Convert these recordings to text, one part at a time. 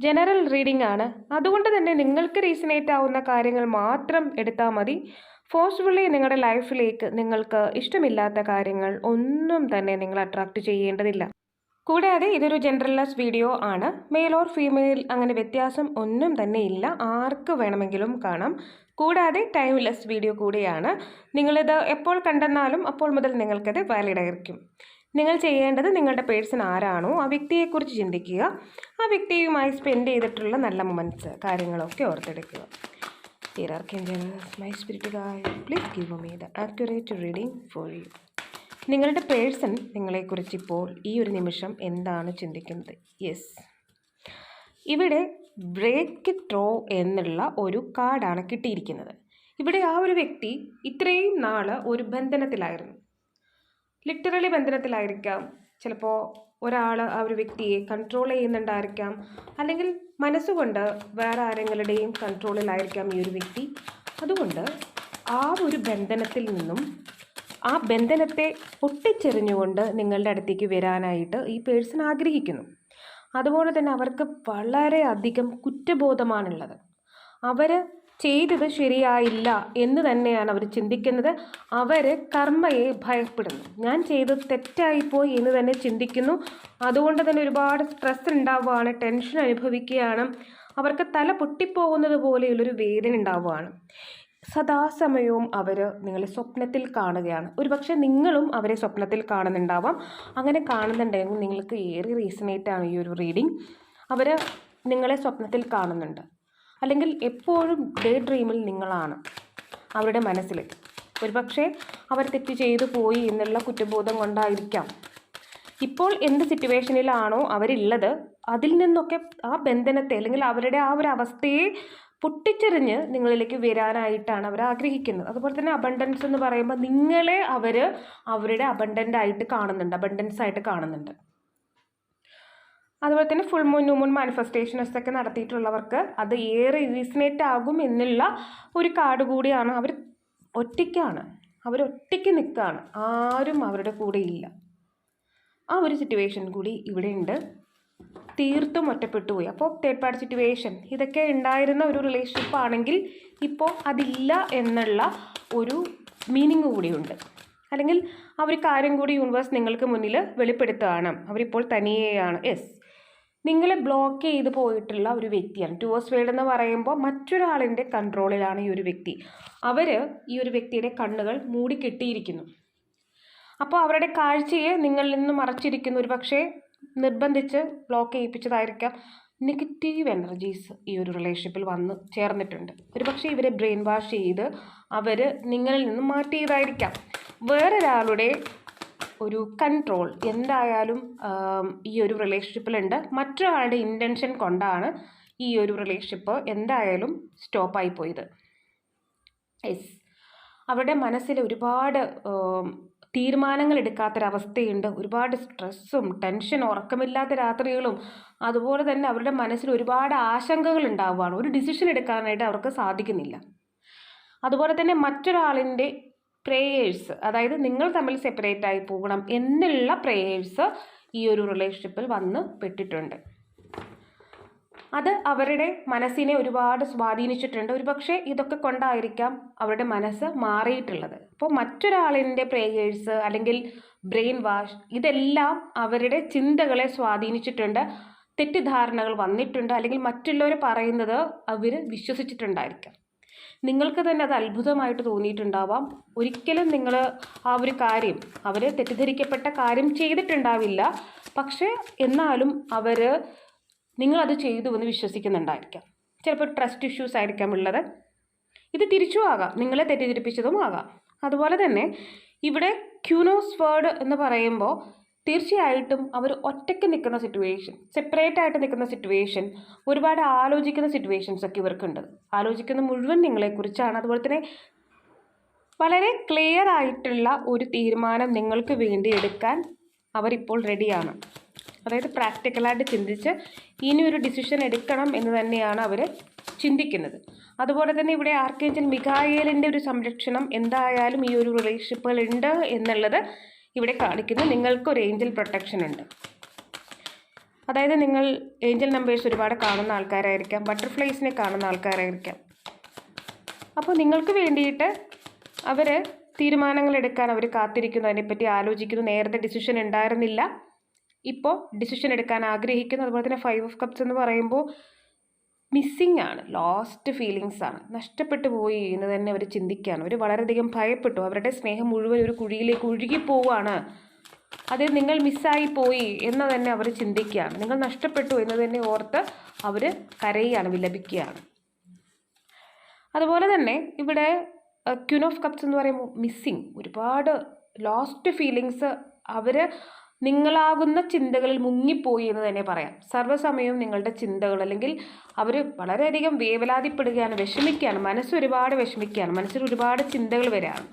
General reading ആണ്. അതുകൊണ്ട് തന്നെ നിങ്ങൾക്ക് റീസണേറ്റ് ആവുന്ന കാര്യങ്ങൾ മാത്രം എടുത്താൽ മതി. ഫോഴ്സ്ഫുള്ളി നിങ്ങളുടെ ലൈഫിലേക്ക് നിങ്ങൾക്ക് ഇഷ്ടമില്ലാത്ത കാര്യങ്ങൾ ഒന്നും തന്നെ നിങ്ങൾ അട്രാക്റ്റ് ചെയ്യേണ്ടതില്ല. കൂടാതെ ഇതൊരു ജനറലസ് വീഡിയോ ആണ്. മെയിൽ ഓർ ഫീമെയിൽ അങ്ങനെ വ്യത്യാസം ഒന്നും തന്നെ ഇല്ല. ആർക്ക് വേണമെങ്കിലും കാണാം. കൂടാതെ ടൈംലെസ് വീഡിയോ കൂടിയാണ്. നിങ്ങളിത് എപ്പോൾ കണ്ടെന്നാലും അപ്പോൾ മുതൽ നിങ്ങൾക്കത് വാലിഡ് ആയിരിക്കും. നിങ്ങൾ ചെയ്യേണ്ടത് നിങ്ങളുടെ പേഴ്സൺ ആരാണോ ആ വ്യക്തിയെക്കുറിച്ച് ചിന്തിക്കുക. ആ വ്യക്തിയുമായി സ്പെൻഡ് ചെയ്തിട്ടുള്ള നല്ല മൊമെന്റ്സ് കാര്യങ്ങളൊക്കെ ഓർത്തെടുക്കുക. My spirit guide, please give me the accurate reading for you. നിങ്ങളുടെ പേഴ്സൺ നിങ്ങളെക്കുറിച്ച് ഇപ്പോൾ ഈ ഒരു നിമിഷം എന്താണ് ചിന്തിക്കുന്നത്? യെസ് ഇവിടെ ബ്രേക്ക് ത്രോ എന്നുള്ള ഒരു കാർഡാണ് കിട്ടിയിരിക്കുന്നത്. ഇവിടെ ആ ഒരു വ്യക്തി ഇത്രയും നാൾ ഒരു ബന്ധനത്തിലായിരുന്നു. ലിറ്ററലി ബന്ധനത്തിലായിരിക്കാം. ചിലപ്പോൾ ഒരാൾ ആ ഒരു വ്യക്തിയെ കൺട്രോൾ ചെയ്യുന്നുണ്ടായിരിക്കാം. അല്ലെങ്കിൽ മനസ്സുകൊണ്ട് വേറെ ആരെങ്കിലുടെയും കൺട്രോളിലായിരിക്കാം ഈ ഒരു വ്യക്തി. അതുകൊണ്ട് ആ ഒരു ബന്ധനത്തിൽ നിന്നും ആ ബന്ധനത്തെ പൊട്ടിച്ചെറിഞ്ഞുകൊണ്ട് നിങ്ങളുടെ അടുത്തേക്ക് വരാനായിട്ട് ഈ പേഴ്സൺ ആഗ്രഹിക്കുന്നു. അതുപോലെ തന്നെ അവർക്ക് വളരെയധികം കുറ്റബോധമാണുള്ളത്. അവർ ചെയ്തത് ശരിയായില്ല എന്ന് തന്നെയാണ് അവർ ചിന്തിക്കുന്നത്. അവർ കർമ്മയെ ഭയപ്പെടുന്നു. ഞാൻ ചെയ്തത് തെറ്റായിപ്പോയി എന്ന് തന്നെ ചിന്തിക്കുന്നു. അതുകൊണ്ട് തന്നെ ഒരുപാട് സ്ട്രെസ് ഉണ്ടാവുകയാണ് ടെൻഷൻ അനുഭവിക്കുകയാണ്. അവർക്ക് തല പൊട്ടിപ്പോകുന്നത് പോലെയുള്ളൊരു വേദന ഉണ്ടാവുകയാണ്. സദാസമയവും അവർ നിങ്ങളെ സ്വപ്നത്തിൽ കാണുകയാണ്. ഒരുപക്ഷെ നിങ്ങളും അവരെ സ്വപ്നത്തിൽ കാണുന്നുണ്ടാവാം. അങ്ങനെ കാണുന്നുണ്ടെങ്കിൽ നിങ്ങൾക്ക് ഏറെ റീസണേറ്റ് ആണ് ഈ ഒരു റീഡിങ് അവർ നിങ്ങളെ സ്വപ്നത്തിൽ കാണുന്നുണ്ട്. അല്ലെങ്കിൽ എപ്പോഴും ഡേ ഡ്രീമിൽ നിങ്ങളാണ്. അവരുടെ മനസ്സിൽ. ഒരുപക്ഷെ അവർ തെറ്റ് ചെയ്തു പോയി എന്നുള്ള കുറ്റബോധം കൊണ്ടായിരിക്കാം. ഇപ്പോൾ എന്ത് സിറ്റുവേഷനിലാണോ അവരുള്ളത് അതിൽ നിന്നൊക്കെ ആ ബന്ധനത്തെ അല്ലെങ്കിൽ അവരുടെ ആ ഒരു അവസ്ഥയെ പൊട്ടിച്ചെറിഞ്ഞ് നിങ്ങളിലേക്ക് വരാനായിട്ടാണ് അവർ ആഗ്രഹിക്കുന്നത്. അതുപോലെ തന്നെ അബണ്ടൻസ് എന്ന് പറയുമ്പോൾ നിങ്ങളെ അവർ അവരുടെ അബണ്ടന്റ് ആയിട്ട് കാണുന്നുണ്ട് അബണ്ടൻസ് ആയിട്ട് കാണുന്നുണ്ട്. അതുപോലെ തന്നെ full moon new moon manifestations ഒക്കെ നടത്തിയിട്ടുള്ളവർക്ക് അത് ഏറെ റീസണേറ്റ് ആകും എന്നുള്ള ഒരു കാർഡ് കൂടിയാണ് അവർ ഒറ്റയ്ക്കാണ്. അവർ ഒറ്റയ്ക്ക് നിൽക്കുകയാണ്. ആരും അവരുടെ കൂടെ ഇല്ല. ആ ഒരു സിറ്റുവേഷൻ കൂടി ഇവിടെ ഉണ്ട് തീർത്തും ഒറ്റപ്പെട്ടു പോയി. അപ്പോൾ തേർഡ് പാർട്ടി സിറ്റുവേഷൻ ഇതൊക്കെ ഉണ്ടായിരുന്ന ഒരു റിലേഷൻഷിപ്പ് ആണെങ്കിൽ ഇപ്പോൾ അതില്ല എന്നുള്ള ഒരു മീനിങ് കൂടിയുണ്ട്. അല്ലെങ്കിൽ ആ ഒരു കാര്യം കൂടി യൂണിവേഴ്സ് നിങ്ങൾക്ക് മുന്നിൽ വെളിപ്പെടുത്തുകയാണ്. അവരിപ്പോൾ തനിയെയാണ്. യെസ് നിങ്ങളെ ബ്ലോക്ക് ചെയ്ത് പോയിട്ടുള്ള ഒരു വ്യക്തിയാണ്. ടൂവേഴ്സ് വേൾഡ് എന്ന് പറയുമ്പോൾ മറ്റൊരാളിന്റെ കൺട്രോളിലാണ് ഈ ഒരു വ്യക്തി. അവർ ഈ ഒരു വ്യക്തിയുടെ കണ്ണുകൾ മൂടിക്കെട്ടിയിരിക്കുന്നു അപ്പോൾ അവരുടെ കാഴ്ചയെ നിങ്ങളിൽ നിന്ന് മറച്ചിരിക്കുന്നു. ഒരു പക്ഷേ നിർബന്ധിച്ച് ബ്ലോക്ക് ചെയ്യിപ്പിച്ചതായിരിക്കാം. നെഗറ്റീവ് എനർജീസ് ഈ ഒരു റിലേഷൻഷിപ്പിൽ വന്ന് ചേർന്നിട്ടുണ്ട്. ഒരു പക്ഷേ ഇവരെ ബ്രെയിൻ വാഷ് ചെയ്ത് അവർ നിങ്ങളിൽ നിന്ന് മാറ്റിയതായിരിക്കാം. വേറൊരാളുടെ ഒരു കൺട്രോൾ എന്തായാലും ഈ ഒരു റിലേഷൻഷിപ്പിലുണ്ട് മറ്റൊരാളുടെ ഇന്റൻഷൻ കൊണ്ടാണ് ഈ ഒരു റിലേഷൻഷിപ്പ് എന്തായാലും സ്റ്റോപ്പായി പോയത്. യെസ് അവരുടെ മനസ്സിൽ ഒരുപാട് തീരുമാനങ്ങൾ എടുക്കാത്തൊരവസ്ഥയുണ്ട് ഒരുപാട് സ്ട്രെസ്സും ടെൻഷനും ഉറക്കമില്ലാത്ത രാത്രികളും അതുപോലെ തന്നെ അവരുടെ മനസ്സിൽ ഒരുപാട് ആശങ്കകൾ ഉണ്ടാവുകയാണ്. ഒരു ഡിസിഷൻ എടുക്കാനായിട്ട് അവർക്ക് സാധിക്കുന്നില്ല. അതുപോലെ തന്നെ മറ്റൊരാളിന്റെ പ്രേയേഴ്സ് അതായത് നിങ്ങൾ തമ്മിൽ സെപ്പറേറ്റ് ആയി പോകണം എന്നുള്ള പ്രേയേഴ്സ് ഈ ഒരു റിലേഷൻഷിപ്പിൽ വന്ന് പെട്ടിട്ടുണ്ട്. അത് അവരുടെ മനസ്സിനെ ഒരുപാട് സ്വാധീനിച്ചിട്ടുണ്ട്. ഒരുപക്ഷെ ഇതൊക്കെ കൊണ്ടായിരിക്കാം അവരുടെ മനസ്സ് മാറിയിട്ടുള്ളത്. അപ്പോൾ മറ്റൊരാളിന്റെ പ്രേയേഴ്സ് അല്ലെങ്കിൽ ബ്രെയിൻ വാഷ് ഇതെല്ലാം അവരുടെ ചിന്തകളെ സ്വാധീനിച്ചിട്ടുണ്ട്. തെറ്റിദ്ധാരണകൾ വന്നിട്ടുണ്ട്. അല്ലെങ്കിൽ മറ്റുള്ളവർ പറയുന്നത് അവർ വിശ്വസിച്ചിട്ടുണ്ടായിരിക്കാം. നിങ്ങൾക്ക് തന്നെ അത് അത്ഭുതമായിട്ട് തോന്നിയിട്ടുണ്ടാവാം. ഒരിക്കലും നിങ്ങൾ ആ ഒരു കാര്യം അവർ തെറ്റിദ്ധരിക്കപ്പെട്ട കാര്യം ചെയ്തിട്ടുണ്ടാവില്ല. പക്ഷേ എന്നാലും അവർ നിങ്ങളത് ചെയ്തു എന്ന് വിശ്വസിക്കുന്നുണ്ടായിരിക്കാം ചിലപ്പോൾ ട്രസ്റ്റ് ഇഷ്യൂസ് ആയിരിക്കാം ഉള്ളത്. ഇത് തിരിച്ചു ആകാം. നിങ്ങളെ തെറ്റിദ്ധരിപ്പിച്ചതും ആകാം. അതുപോലെ തന്നെ ഇവിടെ ക്യൂനോസ് വേർഡ് എന്ന് പറയുമ്പോൾ തീർച്ചയായിട്ടും അവർ ഒറ്റയ്ക്ക് നിൽക്കുന്ന സിറ്റുവേഷൻ സെപ്പറേറ്റ് ആയിട്ട് നിൽക്കുന്ന സിറ്റുവേഷൻ ഒരുപാട് ആലോചിക്കുന്ന സിറ്റുവേഷൻസ് ഒക്കെ ഇവർക്കുണ്ട്. ആലോചിക്കുന്ന മുഴുവൻ നിങ്ങളെക്കുറിച്ചാണ്. അതുപോലെ തന്നെ വളരെ ക്ലിയർ ആയിട്ടുള്ള ഒരു തീരുമാനം നിങ്ങൾക്ക് വേണ്ടി എടുക്കാൻ അവരിപ്പോൾ റെഡിയാണ് അതായത് പ്രാക്ടിക്കലായിട്ട് ചിന്തിച്ച് ഇനി ഒരു ഡിസിഷൻ എടുക്കണം എന്ന് തന്നെയാണ് അവർ ചിന്തിക്കുന്നത്. അതുപോലെ തന്നെ ഇവിടെ ആർക്കേഞ്ചൽ മിഖായേലിന്റെ ഒരു സംരക്ഷണം എന്തായാലും ഈ ഒരു റിലേഷൻഷിപ്പുകൾ ഉണ്ട് എന്നുള്ളത് ഇവിടെ കാണിക്കുന്നു നിങ്ങൾക്ക് ഒരു ഏഞ്ചൽ പ്രൊട്ടക്ഷൻ ഉണ്ട്. അതായത് നിങ്ങൾ ഏഞ്ചൽ നമ്പേഴ്സ് ഒരുപാട് കാണുന്ന ആൾക്കാരായിരിക്കാം ബട്ടർഫ്ലൈസിനെ കാണുന്ന ആൾക്കാരായിരിക്കാം. അപ്പോൾ നിങ്ങൾക്ക് വേണ്ടിയിട്ട് അവർ തീരുമാനങ്ങൾ എടുക്കാൻ അവർ കാത്തിരിക്കുന്നു അതിനെപ്പറ്റി ആലോചിക്കുന്നു. നേരത്തെ ഡിസിഷൻ ഉണ്ടായിരുന്നില്ല. ഇപ്പോൾ ഡിസിഷൻ എടുക്കാൻ ആഗ്രഹിക്കുന്നു. അതുപോലെ തന്നെ ഫൈവ് ഓഫ് കപ്സ് എന്ന് പറയുമ്പോൾ മിസ്സിങ് ആണ്. ലോസ്റ്റ് ഫീലിങ്സ് ആണ്. നഷ്ടപ്പെട്ടു പോയി എന്ന് തന്നെ അവർ ചിന്തിക്കുകയാണ് അവർ വളരെയധികം ഭയപ്പെട്ടു. അവരുടെ സ്നേഹം മുഴുവൻ ഒരു കുഴിയിലേക്ക് ഒഴുകിപ്പോവാണ് അത് നിങ്ങൾ മിസ്സായി പോയി എന്ന് തന്നെ അവർ ചിന്തിക്കുകയാണ് നിങ്ങൾ നഷ്ടപ്പെട്ടു എന്ന് തന്നെ ഓർത്ത് അവർ കരയുകയാണ് വിലപിക്കുകയാണ്. അതുപോലെ തന്നെ ഇവിടെ ക്യൂൻ ഓഫ് കപ്സ് എന്ന് പറയുമ്പോൾ മിസ്സിങ് ഒരുപാട് ലോസ്റ്റ് ഫീലിങ്സ് അവർ നിങ്ങളാകുന്ന ചിന്തകളിൽ മുങ്ങിപ്പോയി എന്ന് തന്നെ പറയാം. സർവസമയവും നിങ്ങളുടെ ചിന്തകൾ അല്ലെങ്കിൽ അവർ വളരെയധികം വേവലാതിപ്പെടുകയാണ് വിഷമിക്കുകയാണ് മനസ്സ് ഒരുപാട് വിഷമിക്കുകയാണ് മനസ്സിൽ ഒരുപാട് ചിന്തകൾ വരാണ്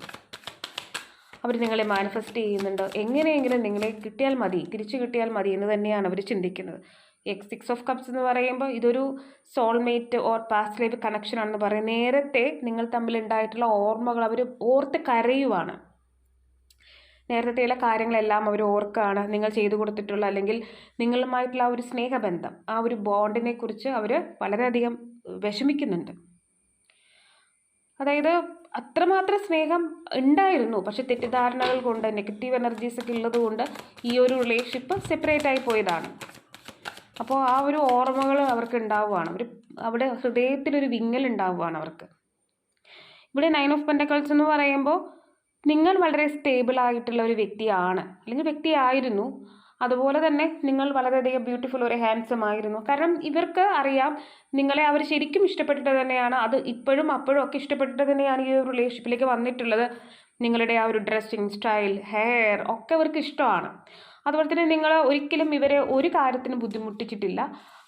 അവർ നിങ്ങളെ മാനിഫെസ്റ്റ് ചെയ്യുന്നുണ്ട്. എങ്ങനെയെങ്കിലും നിങ്ങളെ കിട്ടിയാൽ മതി തിരിച്ചു കിട്ടിയാൽ മതി എന്ന് തന്നെയാണ് അവർ ചിന്തിക്കുന്നത്. എക്സ് സിക്സ് ഓഫ് കപ്സ് എന്ന് പറയുമ്പോൾ ഇതൊരു soulmate or past life connection ആണെന്ന് പറയും. നേരത്തെ നിങ്ങൾ തമ്മിൽ ഉണ്ടായിട്ടുള്ള ഓർമ്മകൾ അവർ ഓർത്ത് കരയുവാണ്. നേരത്തെയുള്ള കാര്യങ്ങളെല്ലാം അവർ ഓർക്കുകയാണ് നിങ്ങൾ ചെയ്തു കൊടുത്തിട്ടുള്ള അല്ലെങ്കിൽ നിങ്ങളുമായിട്ടുള്ള ആ ഒരു സ്നേഹബന്ധം ആ ഒരു ബോണ്ടിനെ കുറിച്ച് അവർ വളരെയധികം വിഷമിക്കുന്നുണ്ട്. അതായത് അത്രമാത്രം സ്നേഹം ഉണ്ടായിരുന്നു പക്ഷെ തെറ്റിദ്ധാരണകൾ കൊണ്ട് നെഗറ്റീവ് എനർജീസ് ഒക്കെ ഉള്ളത് കൊണ്ട് ഈ ഒരു റിലേഷൻഷിപ്പ് സെപ്പറേറ്റ് ആയി പോയതാണ്. അപ്പോൾ ആ ഒരു ഓർമ്മകൾ അവർക്ക് ഉണ്ടാവുകയാണ്. അവർ അവിടെ ഹൃദയത്തിലൊരു വിങ്ങൽ ഉണ്ടാവുകയാണ് അവർക്ക്. ഇവിടെ നയൻ ഓഫ് പെന്റക്കൾസ് എന്ന് പറയുമ്പോൾ നിങ്ങൾ വളരെ സ്റ്റേബിൾ ആയിട്ടുള്ള ഒരു വ്യക്തിയാണ്. അല്ലെങ്കിൽ വ്യക്തിയായിരുന്നു. അതുപോലെ തന്നെ നിങ്ങൾ വളരെയധികം ബ്യൂട്ടിഫുൾ ഒരു ഹാൻസം ആയിരുന്നു. കാരണം ഇവർക്ക് അറിയാം നിങ്ങളെ അവർ ശരിക്കും ഇഷ്ടപ്പെട്ടിട്ട് തന്നെയാണ്. അത് ഇപ്പോഴും അപ്പോഴും ഒക്കെ ഇഷ്ടപ്പെട്ടിട്ട് തന്നെയാണ് ഈ ഒരു റിലേഷൻഷിപ്പിലേക്ക് വന്നിട്ടുള്ളത്. നിങ്ങളുടെ ആ ഒരു ഡ്രസ്സിങ് സ്റ്റൈൽ ഹെയർ ഒക്കെ അവർക്ക് ഇഷ്ടമാണ്. അതുപോലെ തന്നെ നിങ്ങൾ ഒരിക്കലും ഇവരെ ഒരു കാര്യത്തിനും ബുദ്ധിമുട്ടിച്ചിട്ടില്ല.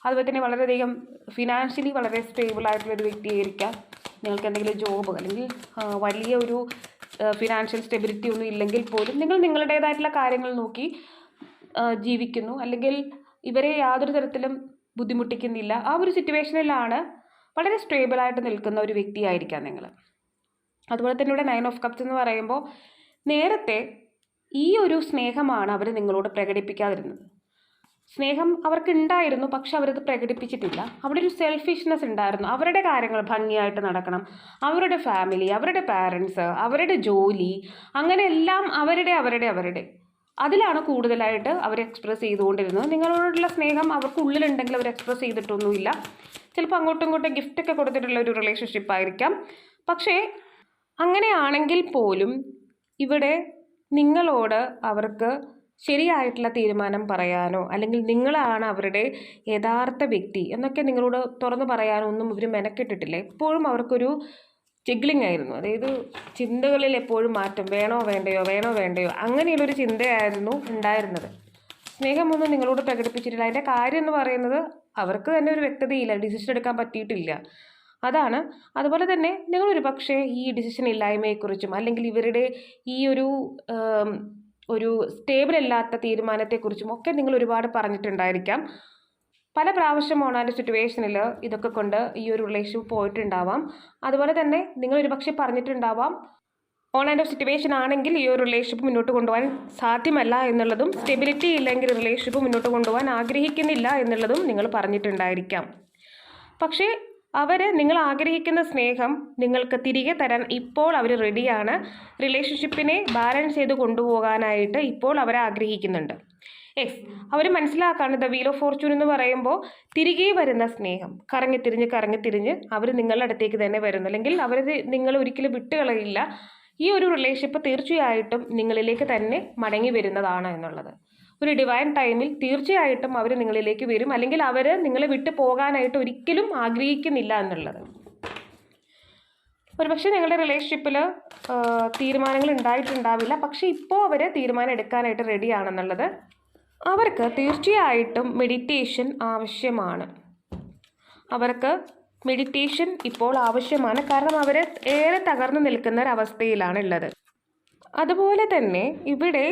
അതുപോലെ തന്നെ വളരെയധികം ഫിനാൻഷ്യലി വളരെ സ്റ്റേബിൾ ആയിട്ടുള്ള ഒരു വ്യക്തിയായിരിക്കാം. നിങ്ങൾക്ക് എന്തെങ്കിലും ജോബ് അല്ലെങ്കിൽ വലിയ ഒരു ഫിനാൻഷ്യൽ സ്റ്റെബിലിറ്റി ഒന്നും ഇല്ലെങ്കിൽ പോലും നിങ്ങൾ നിങ്ങളുടേതായിട്ടുള്ള കാര്യങ്ങൾ നോക്കി ജീവിക്കുന്നു. അല്ലെങ്കിൽ ഇവരെ യാതൊരു തരത്തിലും ബുദ്ധിമുട്ടിക്കുന്നില്ല. ആ ഒരു സിറ്റുവേഷനിലാണ് വളരെ സ്റ്റേബിളായിട്ട് നിൽക്കുന്ന ഒരു വ്യക്തിയായിരിക്കാം നിങ്ങൾ. അതുപോലെ തന്നെ ഇവിടെ നയൻ ഓഫ് കപ്സ് എന്ന് പറയുമ്പോൾ നേരത്തെ ഈ ഒരു സ്നേഹമാണ് അവർ നിങ്ങളോട് പ്രകടിപ്പിക്കാതിരുന്നത്. സ്നേഹം അവർക്ക് ഉണ്ടായിരുന്നു പക്ഷെ അവരത് പ്രകടിപ്പിച്ചിട്ടില്ല. അവിടെ ഒരു സെൽഫിഷ്നെസ് ഉണ്ടായിരുന്നു. അവരുടെ കാര്യങ്ങൾ ഭംഗിയായിട്ട് നടക്കണം. അവരുടെ ഫാമിലി അവരുടെ പാരൻസ് അവരുടെ ജോലി അങ്ങനെ എല്ലാം അവരുടെ അവരുടെ അവരുടെ. അതിലാണ് കൂടുതലായിട്ട് അവർ എക്സ്പ്രസ് ചെയ്തുകൊണ്ടിരുന്നത്. നിങ്ങളോടുള്ള സ്നേഹം അവർക്ക് ഉള്ളിലുണ്ടെങ്കിൽ അവർ എക്സ്പ്രസ് ചെയ്തിട്ടൊന്നുമില്ല. ചിലപ്പോൾ അങ്ങോട്ടും ഇങ്ങോട്ടും ഗിഫ്റ്റൊക്കെ കൊടുത്തിട്ടുള്ള ഒരു റിലേഷൻഷിപ്പ് ആയിരിക്കാം. പക്ഷേ അങ്ങനെയാണെങ്കിൽ പോലും ഇവിടെ നിങ്ങളോട് അവർക്ക് ശരിയായിട്ടുള്ള തീരുമാനം പറയാനോ അല്ലെങ്കിൽ നിങ്ങളാണ് അവരുടെ യഥാർത്ഥ വ്യക്തി എന്നൊക്കെ നിങ്ങളോട് തുറന്നു പറയാനോ ഒന്നും ഇവർ മെനക്കെട്ടിട്ടില്ല. എപ്പോഴും അവർക്കൊരു ജിഗ്ലിംഗ് ആയിരുന്നു. അതായത് ചിന്തകളിൽ എപ്പോഴും മാറ്റം. വേണോ വേണ്ടയോ വേണോ വേണ്ടയോ? അങ്ങനെയുള്ളൊരു ചിന്തയായിരുന്നു ഉണ്ടായിരുന്നത്. സ്നേഹമൊന്നും നിങ്ങളോട് പ്രകടിപ്പിച്ചിട്ടില്ല. അതിന്റെ കാര്യം എന്ന് പറയുന്നത് അവർക്ക് തന്നെ ഒരു വ്യക്തതയില്ല. ഡിസിഷൻ എടുക്കാൻ പറ്റിയിട്ടില്ല. അതാണ്. അതുപോലെ തന്നെ നിങ്ങളൊരു പക്ഷേ ഈ ഡിസിഷൻ ഇല്ലായ്മയെക്കുറിച്ചും അല്ലെങ്കിൽ ഇവരുടെ ഈ ഒരു ഒരു സ്റ്റേബിൾ അല്ലാത്ത തീരുമാനത്തെക്കുറിച്ചും ഒക്കെ നിങ്ങൾ ഒരുപാട് പറഞ്ഞിട്ടുണ്ടായിരിക്കാം. പല പ്രാവശ്യം ഓണാന്റെ സിറ്റുവേഷനിൽ ഇതൊക്കെ കൊണ്ട് ഈ ഒരു റിലേഷൻഷിപ്പ് പോയിട്ടുണ്ടാവാം. അതുപോലെ തന്നെ നിങ്ങൾ ഒരുപക്ഷെ പറഞ്ഞിട്ടുണ്ടാവാം ഓൺലൈൻ ഓഫ് സിറ്റുവേഷൻ ആണെങ്കിൽ ഈ ഒരു റിലേഷൻഷിപ്പ് മുന്നോട്ട് കൊണ്ടുപോകാൻ സാധ്യമല്ല എന്നുള്ളതും സ്റ്റെബിലിറ്റി ഇല്ലെങ്കിൽ റിലേഷൻഷിപ്പ് മുന്നോട്ട് കൊണ്ടുപോകാൻ ആഗ്രഹിക്കുന്നില്ല എന്നുള്ളതും നിങ്ങൾ പറഞ്ഞിട്ടുണ്ടായിരിക്കാം. പക്ഷേ അവർ നിങ്ങൾ ആഗ്രഹിക്കുന്ന സ്നേഹം നിങ്ങൾക്ക് തിരികെ തരാൻ ഇപ്പോൾ അവർ റെഡിയാണ് റിലേഷൻഷിപ്പിനെ ബാലൻസ് ചെയ്ത് കൊണ്ടുപോകാനായിട്ട് ഇപ്പോൾ അവർ ആഗ്രഹിക്കുന്നുണ്ട്. എസ് അവർ മനസ്സിലാക്കാണ് ദ വീൽ ഓഫ് ഫോർച്യൂൺ എന്ന് പറയുമ്പോൾ തിരികെ വരുന്ന സ്നേഹം. കറങ്ങിത്തിരിഞ്ഞ് കറങ്ങിത്തിരിഞ്ഞ് അവർ നിങ്ങളുടെ അടുത്തേക്ക് തന്നെ വരുന്നു. അല്ലെങ്കിൽ അവർ നിങ്ങൾ ഒരിക്കലും വിട്ടുകളയില്ല. ഈ ഒരു റിലേഷൻഷിപ്പ് തീർച്ചയായിട്ടും നിങ്ങളിലേക്ക് തന്നെ മടങ്ങി വരുന്നതാണ് എന്നുള്ളത്. ഒരു ഡിവൈൻ ടൈമിൽ തീർച്ചയായിട്ടും അവർ നിങ്ങളിലേക്ക് വരും. അല്ലെങ്കിൽ അവർ നിങ്ങളെ വിട്ടു പോകാനായിട്ട് ഒരിക്കലും ആഗ്രഹിക്കുന്നില്ല എന്നുള്ളത്. ഒരുപക്ഷെ നിങ്ങളുടെ റിലേഷൻഷിപ്പിൽ തീരുമാനങ്ങൾ ഉണ്ടായിട്ടുണ്ടാവില്ല. പക്ഷേ ഇപ്പോൾ അവർ തീരുമാനം എടുക്കാനായിട്ട് റെഡിയാണെന്നുള്ളത് അവർക്ക് തീർച്ചയായിട്ടും മെഡിറ്റേഷൻ ആവശ്യമാണ്. അവർക്ക് മെഡിറ്റേഷൻ ഇപ്പോൾ ആവശ്യമാണ്. കാരണം അവർ ഏറെ തകർന്നു നിൽക്കുന്ന ഒരവസ്ഥയിലാണ് ഉള്ളത് അതുപോലെ തന്നെ ഇവിടെ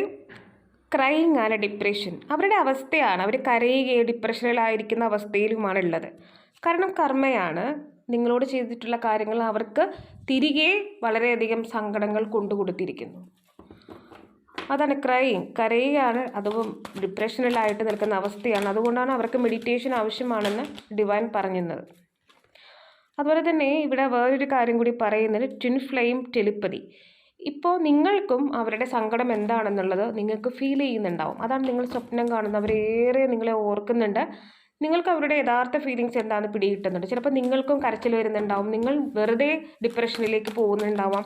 ക്രൈങ് ആണ് ഡിപ്രഷൻ അവരുടെ അവസ്ഥയാണ് അവർ കരയുകയോ ഡിപ്രഷനിലായിരിക്കുന്ന അവസ്ഥയിലുമാണ് ഉള്ളത് കാരണം കർമ്മയാണ്. നിങ്ങളോട് ചെയ്തിട്ടുള്ള കാര്യങ്ങൾ അവർക്ക് തിരികെ വളരെയധികം സങ്കടങ്ങൾ കൊണ്ടുകൊടുത്തിരിക്കുന്നു. അതാണ് ക്രൈങ് കരയുകയാണ് അതും ഡിപ്രഷനിലായിട്ട് നിൽക്കുന്ന അവസ്ഥയാണ്. അതുകൊണ്ടാണ് അവർക്ക് മെഡിറ്റേഷൻ ആവശ്യമാണെന്ന് ഡിവൈൻ പറഞ്ഞിരുന്നത്. അതുപോലെ തന്നെ ഇവിടെ വേറൊരു കാര്യം കൂടി പറയുന്നത് ട്വിൻ ഫ്ലെയിം ടെലിപ്പതി ഇപ്പോൾ നിങ്ങൾക്കും അവരുടെ സങ്കടം എന്താണെന്നുള്ളത് നിങ്ങൾക്ക് ഫീൽ ചെയ്യുന്നുണ്ടാവും. അതാണ് നിങ്ങൾ സ്വപ്നം കാണുന്നത്. അവരേറെ നിങ്ങളെ ഓർക്കുന്നുണ്ട്. നിങ്ങൾക്ക് അവരുടെ യഥാർത്ഥ ഫീലിങ്സ് എന്താണെന്ന് പിടികിട്ടുന്നുണ്ട്. ചിലപ്പോൾ നിങ്ങൾക്കും കരച്ചിൽ വരുന്നുണ്ടാവും. നിങ്ങൾ വെറുതെ ഡിപ്രഷനിലേക്ക് പോകുന്നുണ്ടാവാം.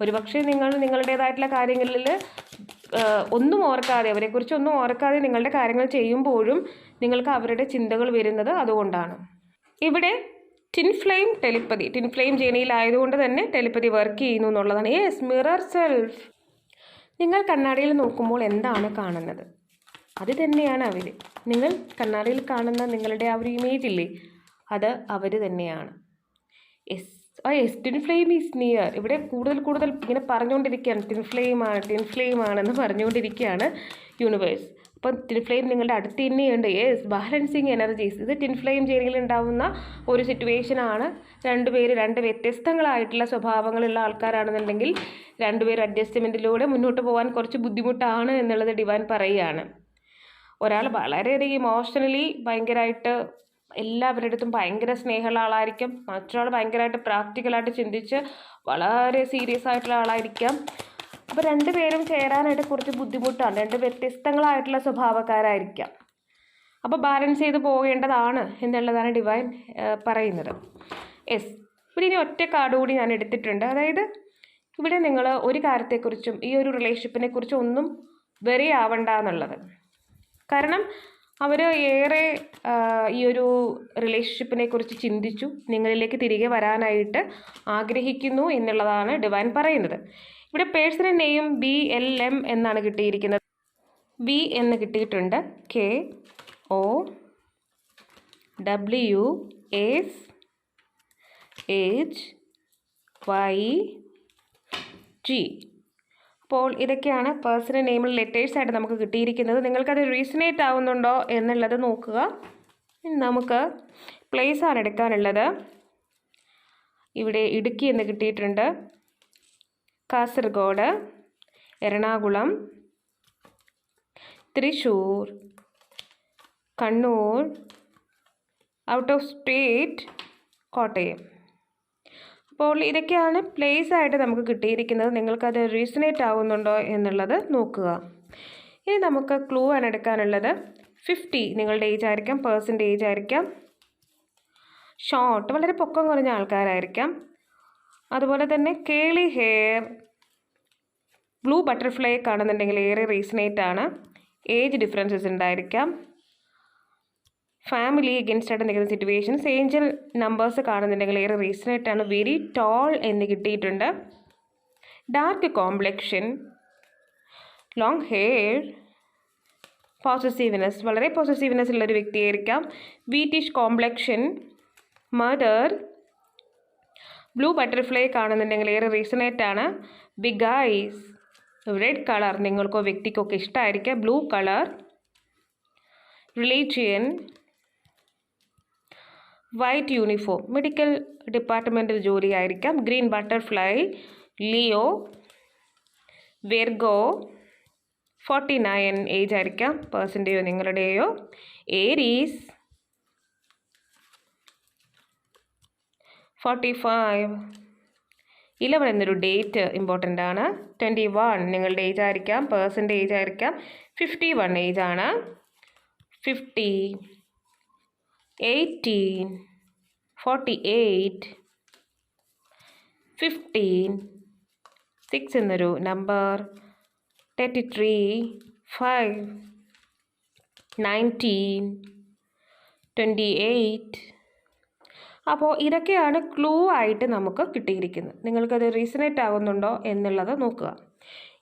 ഒരുപക്ഷെ നിങ്ങൾ നിങ്ങളുടേതായിട്ടുള്ള കാര്യങ്ങളിൽ ഒന്നും ഓർക്കാതെ അവരെക്കുറിച്ച് ഒന്നും ഓർക്കാതെ നിങ്ങളുടെ കാര്യങ്ങൾ ചെയ്യുമ്പോഴും നിങ്ങൾക്ക് അവരുടെ ചിന്തകൾ വരുന്നത് അതുകൊണ്ടാണ്. ഇവിടെ twin flame telepathy. Twin flame ജേണിയിലായതുകൊണ്ട് തന്നെ ടെലിപ്പതി വർക്ക് ചെയ്യുന്നു എന്നുള്ളതാണ്. യെസ് മിറർ സെൽഫ് നിങ്ങൾ കണ്ണാടിയിൽ നോക്കുമ്പോൾ എന്താണ് കാണുന്നത്? അത് തന്നെയാണ് അവർ നിങ്ങൾ കണ്ണാടിയിൽ കാണുന്ന നിങ്ങളുടെ ആ ഒരു ഇമേജ് ഇല്ലേ? അത് അവർ തന്നെയാണ്. യെസ്. ആ yes. Twin flame is near ഇവിടെ കൂടുതൽ കൂടുതൽ ഇങ്ങനെ പറഞ്ഞുകൊണ്ടിരിക്കുകയാണ്. ടിൻ ഫ്ലെയിം ആണ് ടിൻ ഫ്ലെയിം ആണെന്ന് പറഞ്ഞുകൊണ്ടിരിക്കുകയാണ് യൂണിവേഴ്സ് അപ്പം ടിൻ ഫ്ലെയിം നിങ്ങളുടെ അടുത്ത് തന്നെയുണ്ട്. യെസ് ബാലൻസിങ് എനർജീസ് ഇത് ടിൻ ഫ്ലെയിം ജേണിയിൽ ഉണ്ടാവുന്ന ഒരു സിറ്റുവേഷനാണ് രണ്ടുപേര് രണ്ട് വ്യത്യസ്തങ്ങളായിട്ടുള്ള സ്വഭാവങ്ങളുള്ള ആൾക്കാരാണെന്നുണ്ടെങ്കിൽ രണ്ടുപേർ അഡ്ജസ്റ്റ്മെന്റിലൂടെ മുന്നോട്ട് പോകാൻ കുറച്ച് ബുദ്ധിമുട്ടാണ് എന്നുള്ളത് ഡിവാൻ പറയുകയാണ്. ഒരാൾ വളരെയധികം ഇമോഷണലി ഭയങ്കരമായിട്ട് എല്ലാവരുടെ അടുത്തും ഭയങ്കര സ്നേഹമുള്ള ആളായിരിക്കും. മറ്റൊരാൾ ഭയങ്കരമായിട്ട് പ്രാക്ടിക്കലായിട്ട് ചിന്തിച്ച് വളരെ സീരിയസ് ആയിട്ടുള്ള ആളായിരിക്കാം. അപ്പോൾ രണ്ടുപേരും ചേരാനായിട്ട് കുറച്ച് ബുദ്ധിമുട്ടാണ്. രണ്ട് വ്യത്യസ്തങ്ങളായിട്ടുള്ള സ്വഭാവക്കാരായിരിക്കാം. അപ്പോൾ ബാലൻസ് ചെയ്ത് പോകേണ്ടതാണ് എന്നുള്ളതാണ് ഡിവൈൻ പറയുന്നത്. എസ് ഇവിടെ ഇനി ഒറ്റ കാർഡ് കൂടി ഞാൻ എടുത്തിട്ടുണ്ട്. അതായത് ഇവിടെ നിങ്ങൾ ഒരു കാര്യത്തെക്കുറിച്ചും ഈ ഒരു റിലേഷൻഷിപ്പിനെ കുറിച്ചും ഒന്നും വെറി ആവണ്ട എന്നുള്ളത് കാരണം അവർ ഏറെ ഈ ഒരു റിലേഷൻഷിപ്പിനെ കുറിച്ച് ചിന്തിച്ചു നിങ്ങളിലേക്ക് തിരികെ വരാനായിട്ട് ആഗ്രഹിക്കുന്നു എന്നുള്ളതാണ് ഡിവൈൻ പറയുന്നത്. ഇവിടെ personal name B L M എന്നാണ് കിട്ടിയിരിക്കുന്നത്. ബി എന്ന് കിട്ടിയിട്ടുണ്ട്. K O W S H Y G അപ്പോൾ ഇതൊക്കെയാണ് പേഴ്സണൽ നെയിമിൽ ലെറ്റേഴ്സായിട്ട് നമുക്ക് കിട്ടിയിരിക്കുന്നത്. നിങ്ങൾക്കത് റീസണേറ്റ് ആവുന്നുണ്ടോ എന്നുള്ളത് നോക്കുക. നമുക്ക് പ്ലേസാണ് എടുക്കാനുള്ളത്. ഇവിടെ ഇടുക്കി എന്ന് കിട്ടിയിട്ടുണ്ട്. Kasaragod Ernakulam Thrissur Kannur out of state Kottayam. അപ്പോൾ ഇതൊക്കെയാണ് പ്ലേസ് ആയിട്ട് നമുക്ക് കിട്ടിയിരിക്കുന്നത്. നിങ്ങൾക്കത് റീസണേറ്റ് ആവുന്നുണ്ടോ എന്നുള്ളത് നോക്കുക. ഇനി നമുക്ക് ക്ലൂ ആണ് എടുക്കാനുള്ളത്. ഫിഫ്റ്റി നിങ്ങളുടെ ഏജ് ആയിരിക്കാം പേഴ്സന്റെ ഏജ് ആയിരിക്കാം. ഷോർട്ട് വളരെ പൊക്കം കുറഞ്ഞ ആൾക്കാരായിരിക്കാം. അതുപോലെ തന്നെ കേളി ഹെയർ ബ്ലൂ ബട്ടർഫ്ലൈ കാണുന്നുണ്ടെങ്കിൽ ഏറെ റീസണേറ്റ് ആണ്. ഏജ് ഡിഫറൻസസ് ഉണ്ടായിരിക്കാം. ഫാമിലി അഗൻസ്റ്റ് ആയിട്ട് നിൽക്കുന്ന സിറ്റുവേഷൻസ് ഏഞ്ചൽ നമ്പേഴ്സ് കാണുന്നുണ്ടെങ്കിൽ ഏറെ റീസണേറ്റ് ആണ്. വെരി ടോൾ എന്ന് കിട്ടിയിട്ടുണ്ട്. Dark complexion long hair possessiveness വളരെ പോസസീവ്നെസ് ഉള്ളൊരു വ്യക്തിയായിരിക്കാം. Wheatish complexion mother blue butterfly കാണുന്നുണ്ടെങ്കിൽ ഏറെ റീസണേറ്റ് ആണ്. ബിഗ് ഐസ് റെഡ് കളർ നിങ്ങൾക്കോ വ്യക്തിക്കോ ഒക്കെ ഇഷ്ടമായിരിക്കാം blue colour religion white uniform medical ഡിപ്പാർട്ട്മെന്റിൽ ജോലിയായിരിക്കാം. Green butterfly Leo Virgo forty nine age ആയിരിക്കാം പേഴ്സന്റെയോ നിങ്ങളുടെയോ? Aries forty five. ഇലവൻ എന്നൊരു ഡേറ്റ് ഇമ്പോർട്ടന്റ് ആണ്. Twenty one. നിങ്ങളുടെ ഏജ് ആയിരിക്കാം. പേഴ്സന്റെ ഏജ് ആയിരിക്കാം. ഫിഫ്റ്റി വൺ ഏജ് ആണ്. Fifty eighteen forty eight fifteen six എന്നൊരു number thirty three five nineteen twenty eight അപ്പോൾ ഇതൊക്കെയാണ് ക്ലൂ ആയിട്ട് നമുക്ക് കിട്ടിയിരിക്കുന്നത്. നിങ്ങൾക്കത് റീസണേറ്റ് ആകുന്നുണ്ടോ എന്നുള്ളത് നോക്കുക.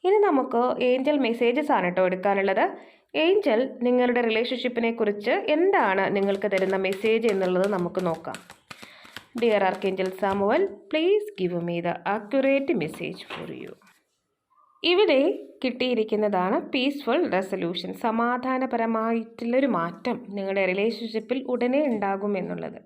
ഇനി നമുക്ക് ഏഞ്ചൽ മെസ്സേജസ് ആണ് കേട്ടോ എടുക്കാനുള്ളത്. ഏഞ്ചൽ നിങ്ങളുടെ റിലേഷൻഷിപ്പിനെ കുറിച്ച് എന്താണ് നിങ്ങൾക്ക് തരുന്ന മെസ്സേജ് എന്നുള്ളത് നമുക്ക് നോക്കാം. Dear archangel Samuel please give me the accurate message for you ഇവിടെ കിട്ടിയിരിക്കുന്നതാണ് പീസ്ഫുൾ റെസൊല്യൂഷൻ സമാധാനപരമായിട്ടുള്ളൊരു മാറ്റം നിങ്ങളുടെ റിലേഷൻഷിപ്പിൽ ഉടനെ ഉണ്ടാകും എന്നുള്ളത്.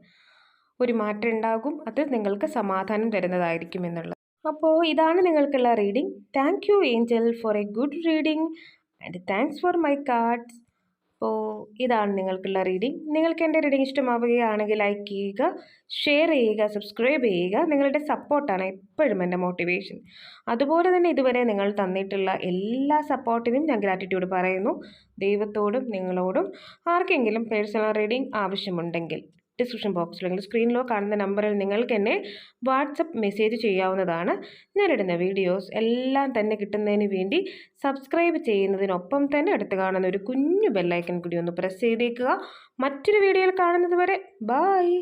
ഒരു മാറ്റം ഉണ്ടാകും അത് നിങ്ങൾക്ക് സമാധാനം തരുന്നതായിരിക്കും എന്നുള്ളത്. അപ്പോൾ ഇതാണ് നിങ്ങൾക്കുള്ള reading thank you angel for a good reading and thanks for my cards അപ്പോൾ ഇതാണ് നിങ്ങൾക്കുള്ള റീഡിംഗ് നിങ്ങൾക്ക് എന്റെ റീഡിംഗ് ഇഷ്ടമാവുകയാണെങ്കിൽ ലൈക്ക് ചെയ്യുക ഷെയർ ചെയ്യുക സബ്സ്ക്രൈബ് ചെയ്യുക. നിങ്ങളുടെ സപ്പോർട്ടാണ് എപ്പോഴും എന്റെ മോട്ടിവേഷൻ അതുപോലെ തന്നെ ഇതുവരെ നിങ്ങൾ തന്നിട്ടുള്ള എല്ലാ സപ്പോർട്ടിനും ഞാൻ ഗ്രാറ്റിറ്റ്യൂഡ് പറയുന്നു. ദൈവത്തോടും നിങ്ങളോടും ആർക്കെങ്കിലും പേഴ്സണൽ റീഡിംഗ് ആവശ്യമുണ്ടെങ്കിൽ. ഡിസ്ക്രിപ്ഷൻ ബോക്സിൽ അല്ലെങ്കിൽ സ്ക്രീനിലോ കാണുന്ന നമ്പറിൽ നിങ്ങൾക്ക് എന്നെ വാട്സപ്പ് മെസ്സേജ് ചെയ്യാവുന്നതാണ്. ഞാനിടുന്ന വീഡിയോസ് എല്ലാം തന്നെ കിട്ടുന്നതിന് വേണ്ടി സബ്സ്ക്രൈബ് ചെയ്യുന്നതിനൊപ്പം തന്നെ അടുത്ത് കാണുന്ന ഒരു കുഞ്ഞു ബെല്ലൈക്കൻ കൂടി ഒന്ന് പ്രസ് ചെയ്തേക്കുക. മറ്റൊരു വീഡിയോയിൽ കാണുന്നത് വരെ ബായ്